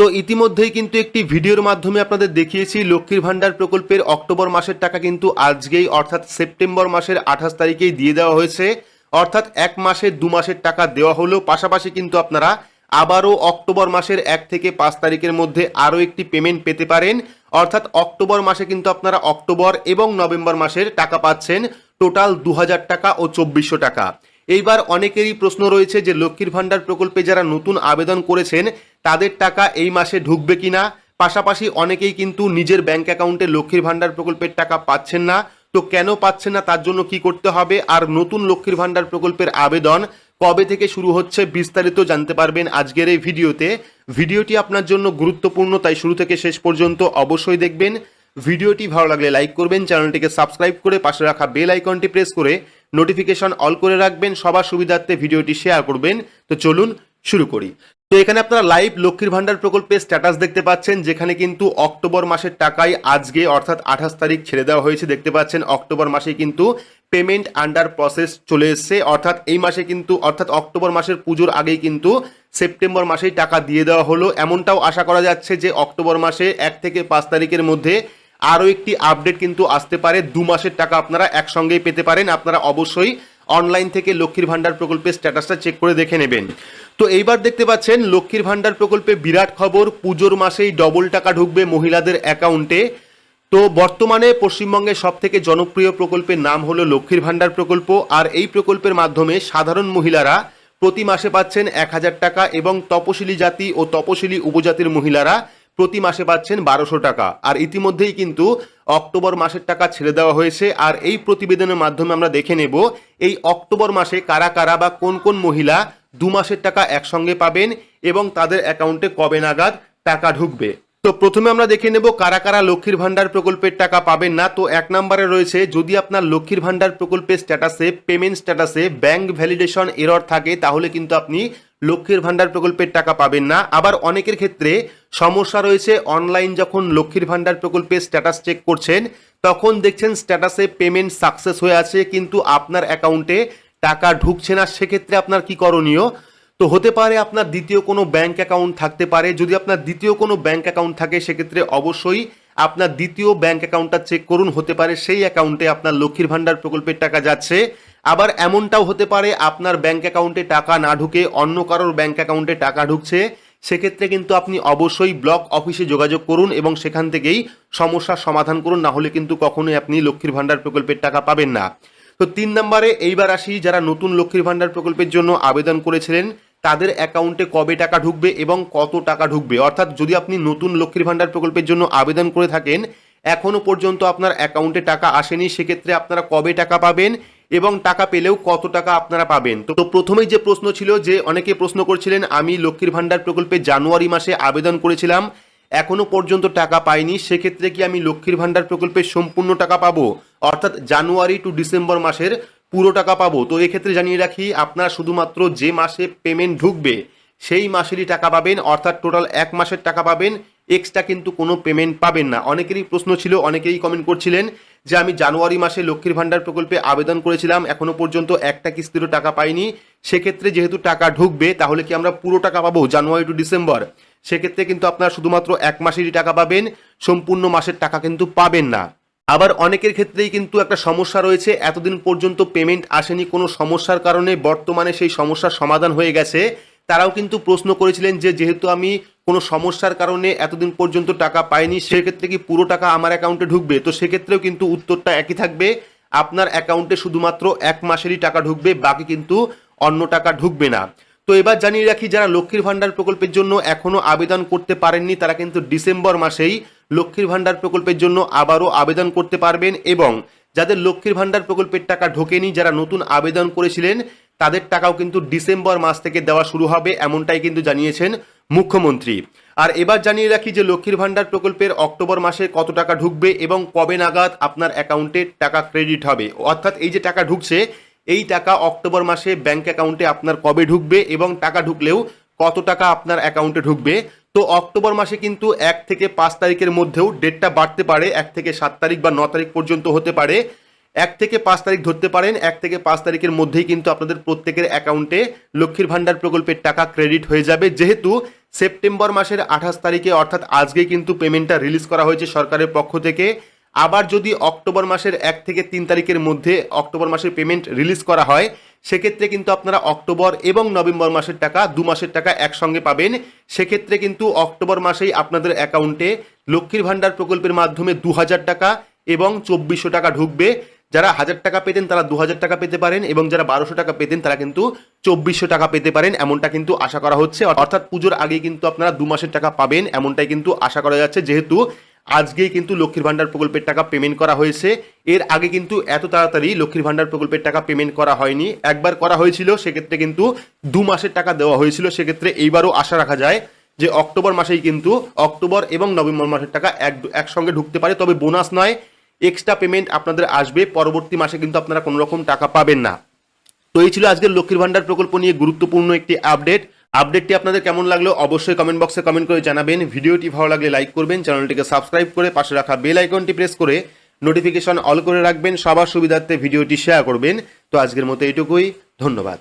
তো ইতিমধ্যেই কিন্তু একটি ভিডিওর মাধ্যমে আপনাদের দেখিয়েছি, লক্ষ্মীর ভাণ্ডার প্রকল্পের অক্টোবর মাসের টাকা কিন্তু আজকেই, অর্থাৎ সেপ্টেম্বর মাসের আঠাশ তারিখেই দিয়ে দেওয়া হয়েছে। অর্থাৎ এক মাসে দু মাসের টাকা দেওয়া হলো। পাশাপাশি কিন্তু আপনারা আবারও অক্টোবর মাসের এক থেকে পাঁচ তারিখের মধ্যে আরও একটি পেমেন্ট পেতে পারেন। অর্থাৎ অক্টোবর মাসে কিন্তু আপনারা অক্টোবর এবং নভেম্বর মাসের টাকা পাচ্ছেন। টোটাল দু হাজার টাকা ও চব্বিশশো টাকা। এইবার অনেকেরই প্রশ্ন রয়েছে যে, লক্ষ্মীর ভাণ্ডার প্রকল্পে যারা নতুন আবেদন করেছেন তাদের টাকা এই মাসে ঢুকবে কিনা? পাশাপাশি অনেকেই কিন্তু নিজের ব্যাংক অ্যাকাউন্টে লক্ষ্মীর ভাণ্ডার প্রকল্পের টাকা পাচ্ছেন না। তো কেন পাচ্ছেন না তার জন্য কি করতে হবে? আর নতুন লক্ষ্মীর ভাণ্ডার প্রকল্পের আবেদন কবে থেকে শুরু হচ্ছে বিস্তারিত জানতে পারবেন আজকের এই ভিডিওতে। ভিডিওটি আপনার জন্য গুরুত্বপূর্ণ, তাই শুরু থেকে শেষ পর্যন্ত অবশ্যই দেখবেন। ভিডিওটি ভালো লাগলে লাইক করবেন, চ্যানেলটিকে সাবস্ক্রাইব করে পাশে রাখা বেল আইকনটি প্রেস করে নোটিফিকেশন অল করে রাখবেন। সবার সুবিধার্থে ভিডিওটি শেয়ার করবেন। তো চলুন শুরু করি। তো এখানে আপনারা লাইভ লক্ষ্মীর ভান্ডার প্রকল্পের স্ট্যাটাস দেখতে পাচ্ছেন, যেখানে কিন্তু অক্টোবর মাসের টাকাই আজকে, অর্থাৎ আঠাশ তারিখ ছেড়ে দেওয়া হয়েছে, দেখতে পাচ্ছেন অক্টোবর মাসে কিন্তু পেমেন্ট আন্ডার প্রসেস চলে এসছে, অর্থাৎ এই মাসে কিন্তু, অর্থাৎ অক্টোবর মাসের পুজোর আগেই কিন্তু সেপ্টেম্বর মাসেই টাকা দিয়ে দেওয়া হলো। এমনটাও আশা করা যাচ্ছে যে অক্টোবর মাসে এক থেকে পাঁচ তারিখের মধ্যে আরও একটি আপডেট কিন্তু আসতে পারে। দু মাসের টাকা আপনারা একসঙ্গেই পেতে পারেন। আপনারা অবশ্যই অনলাইন থেকে লক্ষ্মীর ভান্ডার প্রকল্পের স্ট্যাটাসটা চেক করে দেখে নেবেন। তো এইবার দেখতে পাচ্ছেন লক্ষ্মীর ভাণ্ডার প্রকল্পে বিরাট খবর। পুজোর মাসেই ডবল টাকা ঢুকবে মহিলাদের অ্যাকাউন্টে তো বর্তমানে পশ্চিমবঙ্গের সব থেকে জনপ্রিয় প্রকল্পের নাম হলো লক্ষ্মীর ভাণ্ডার প্রকল্প। আর এই প্রকল্পের মাধ্যমে সাধারণ মহিলারা প্রতি মাসে পাচ্ছেন এক হাজার টাকা এবং তপশিলি জাতি ও তপশিলি উপজাতির মহিলারা প্রতি মাসে পাচ্ছেন বারোশো টাকা। আর ইতিমধ্যেই কিন্তু অক্টোবর মাসের টাকা ছেড়ে দেওয়া হয়েছে। আর এই প্রতিবেদনের মাধ্যমে আমরা দেখে নেব, এই অক্টোবর মাসে কারা কারা বা কোন কোন মহিলা দু মাসের টাকা একসঙ্গে পাবেন এবং তাদের অ্যাকাউন্টে কবে নাগাদ টাকা ঢুকবে। তো প্রথমে আমরা দেখে নেব কারা কারা লক্ষ্মীর ভাণ্ডার প্রকল্পের টাকা পাবেন না। তো এক নম্বরে রয়েছে, যদি আপনার লক্ষ্মীর ভাণ্ডার প্রকল্পের স্ট্যাটাসে, পেমেন্ট স্ট্যাটাসে ব্যাংক ভ্যালিডেশন এরর থাকে, তাহলে কিন্তু আপনি লক্ষ্মীর ভাণ্ডার প্রকল্পের টাকা পাবেন না। আবার অনেকের ক্ষেত্রে সমস্যা রয়েছে, অনলাইন যখন লক্ষ্মীর ভাণ্ডার প্রকল্পের স্ট্যাটাস চেক করছেন, তখন দেখছেন স্ট্যাটাসে পেমেন্ট সাকসেস হয়ে আছে, কিন্তু আপনার অ্যাকাউন্টে টাকা ঢুকছে না, সেক্ষেত্রে আপনার কি করণীয়? তো হতে পারে আপনার দ্বিতীয় কোনো ব্যাংক অ্যাকাউন্ট থাকতে পারে। যদি আপনার দ্বিতীয় কোনো ব্যাংক অ্যাকাউন্ট থাকে, সেক্ষেত্রে অবশ্যই আপনার দ্বিতীয় ব্যাংক অ্যাকাউন্টটা চেক করুন। হতে পারে সেই অ্যাকাউন্টে আপনার লক্ষ্মীর ভাণ্ডার প্রকল্পের টাকা যাচ্ছে। আবার এমনটাও হতে পারে, আপনার ব্যাংক অ্যাকাউন্টে টাকা না ঢুকে অন্য কারোর ব্যাংক অ্যাকাউন্টে টাকা ঢুকছে। সেক্ষেত্রে কিন্তু আপনি অবশ্যই ব্লক অফিসে যোগাযোগ করুন এবং সেখান থেকেই সমস্যার সমাধান করুন। না হলে কিন্তু কখনোই আপনি লক্ষ্মীর ভাণ্ডার প্রকল্পের টাকা পাবেন না। তো তিন নম্বরে এইবার আসি, যারা নতুন লক্ষ্মীর ভাণ্ডার প্রকল্পের জন্য আবেদন করেছিলেন, তাদের অ্যাকাউন্টে কবে টাকা ঢুকবে এবং কত টাকা ঢুকবে? অর্থাৎ যদি আপনি নতুন লক্ষ্মীর ভাণ্ডার প্রকল্পের জন্য আবেদন করে থাকেন, এখনও পর্যন্ত আপনার অ্যাকাউন্টে টাকা আসেনি, সেক্ষেত্রে আপনারা কবে টাকা পাবেন এবং টাকা পেলেও কত টাকা আপনারা পাবেন? তো তো প্রথমেই যে প্রশ্ন ছিল, যে অনেকে প্রশ্ন করছিলেন, আমি লক্ষ্মীর ভাণ্ডার প্রকল্পে জানুয়ারি মাসে আবেদন করেছিলাম এখনও পর্যন্ত টাকা পাইনি, সেক্ষেত্রে কি আমি লক্ষ্মীর ভাণ্ডার প্রকল্পের সম্পূর্ণ টাকা পাবো? অর্থাৎ জানুয়ারি টু ডিসেম্বর মাসের পুরো টাকা পাবো। তো এক্ষেত্রে জানিয়ে রাখি, আপনারা শুধুমাত্র যে মাসে পেমেন্ট ঢুকবে, সেই মাসেরই টাকা পাবেন, অর্থাৎ টোটাল এক মাসের টাকা পাবেন এক্সট্রা কিন্তু কোনো পেমেন্ট পাবেন না। অনেকেরই প্রশ্ন ছিল, অনেকেই কমেন্ট করছিলেন যে আমি জানুয়ারি মাসে লক্ষ্মীর ভাণ্ডার প্রকল্পে আবেদন করেছিলাম, এখনও পর্যন্ত একটা কিস্তিরও টাকা পাইনি। সেক্ষেত্রে যেহেতু টাকা ঢুকবে, তাহলে কি আমরা পুরো টাকা পাবো জানুয়ারি টু ডিসেম্বর? সেক্ষেত্রে কিন্তু আপনারা শুধুমাত্র এক মাসেরই টাকা পাবেন, সম্পূর্ণ মাসের টাকা কিন্তু পাবেন না। আবার অনেকের ক্ষেত্রেই কিন্তু একটা সমস্যা রয়েছে, এতদিন পর্যন্ত পেমেন্ট আসেনি, কোনো সমস্যার কারণে বর্তমানে সেই সমস্যার সমাধান হয়ে গেছে। তারাও কিন্তু প্রশ্ন করেছিলেন যে, যেহেতু আমি কোনো সমস্যার কারণে এতদিন পর্যন্ত টাকা পাইনি, সেক্ষেত্রে কি পুরো টাকা আমার অ্যাকাউন্টে ঢুকবে? তো সেক্ষেত্রেও কিন্তু উত্তরটা একই থাকবে। আপনার অ্যাকাউন্টে শুধুমাত্র এক মাসেরই টাকা ঢুকবে, বাকি কিন্তু অন্য টাকা ঢুকবে না। তো এবার জানিয়ে রাখি, যারা লক্ষ্মীর ভাণ্ডার প্রকল্পের জন্য এখনও আবেদন করতে পারেননি, তারা কিন্তু ডিসেম্বর মাসেই লক্ষ্মীর ভাণ্ডার প্রকল্পের জন্য আবারও আবেদন করতে পারবেন এবং যাদের লক্ষ্মীর ভাণ্ডার প্রকল্পের টাকা ঢোকেনি, যারা নতুন আবেদন করেছিলেন, তাদের টাকাও কিন্তু ডিসেম্বর মাস থেকে দেওয়া শুরু হবে, এমনটাই কিন্তু জানিয়েছেন মুখ্যমন্ত্রী। আর এবার জানিয়ে রাখি যে লক্ষ্মীর ভাণ্ডার প্রকল্পের অক্টোবর মাসে কত টাকা ঢুকবে এবং কবে নাগাদ আপনার অ্যাকাউন্টে টাকা ক্রেডিট হবে। অর্থাৎ এই যে টাকা ঢুকছে, এই টাকা অক্টোবর মাসে ব্যাংক অ্যাকাউন্টে আপনার কবে ঢুকবে এবং টাকা ঢুকলেও কত টাকা আপনার অ্যাকাউন্টে ঢুকবে। তো অক্টোবর মাসে কিন্তু এক থেকে পাঁচ তারিখের মধ্যেও ডেটটা বাড়তে পারে, এক থেকে সাত তারিখ বা ন তারিখ পর্যন্ত হতে পারে। এক থেকে পাঁচ তারিখ ধরতে পারেন, এক থেকে পাঁচ তারিখের মধ্যেই কিন্তু আপনাদের প্রত্যেকের অ্যাকাউন্টে লক্ষ্মীর ভাণ্ডার প্রকল্পের টাকা ক্রেডিট হয়ে যাবে। যেহেতু সেপ্টেম্বর মাসের আঠাশ তারিখে, অর্থাৎ আজকে কিন্তু পেমেন্টটা রিলিজ করা হয়েছে সরকারের পক্ষ থেকে। আবার যদি অক্টোবর মাসের এক থেকে তিন তারিখের মধ্যে অক্টোবর মাসের পেমেন্ট রিলিজ করা হয়, সেক্ষেত্রে কিন্তু আপনারা অক্টোবর এবং নভেম্বর মাসের টাকা, দু মাসের টাকা একসঙ্গে পাবেন। সেক্ষেত্রে কিন্তু অক্টোবর মাসেই আপনাদের অ্যাকাউন্টে লক্ষ্মীর ভাণ্ডার প্রকল্পের মাধ্যমে দু হাজার টাকা এবং চব্বিশশো টাকা ঢুকবে। যারা হাজার টাকা পেতেন তারা দু হাজার টাকা পেতে পারেন এবং যারা বারোশো টাকা পেতেন তারা কিন্তু চব্বিশশো টাকা পেতে পারেন, এমনটা কিন্তু আশা করা হচ্ছে। অর্থাৎ পুজোর আগে কিন্তু আপনারা দু মাসের টাকা পাবেন, এমনটাই কিন্তু আশা করা যাচ্ছে। যেহেতু আজকেই কিন্তু লক্ষ্মীর ভাণ্ডার প্রকল্পের টাকা পেমেন্ট করা হয়েছে। এর আগে কিন্তু এত তাড়াতাড়ি লক্ষ্মীর ভাণ্ডার প্রকল্পের টাকা পেমেন্ট করা হয়নি। একবার করা হয়েছিল, সেক্ষেত্রে কিন্তু দু মাসের টাকা দেওয়া হয়েছিল। সেক্ষেত্রে এইবারও আশা রাখা যায় যে অক্টোবর মাসেই কিন্তু অক্টোবর এবং নভেম্বর মাসের টাকা এক, একসঙ্গে ঢুকতে পারে। তবে বোনাস নয় এক্সট্রা পেমেন্ট আপনাদের আসবে। পরবর্তী মাসে কিন্তু আপনারা কোনো রকম টাকা পাবেন না। তো এই ছিল আজকের লক্ষ্মীর ভান্ডার প্রকল্প নিয়ে গুরুত্বপূর্ণ একটি আপডেট আপডেটটি আপনাদের কেমন লাগল অবশ্যই কমেন্ট বক্সে কমেন্ট করে জানাবেন। ভিডিওটি ভালো লাগলে লাইক করবেন, চ্যানেলটিকে সাবস্ক্রাইব করে পাশে রাখা বেল আইকনটি প্রেস করে নোটিফিকেশন অল করে রাখবেন। সবার সুবিধার্থে ভিডিওটি শেয়ার করবেন। তো আজকের মতো এটুকুই ধন্যবাদ।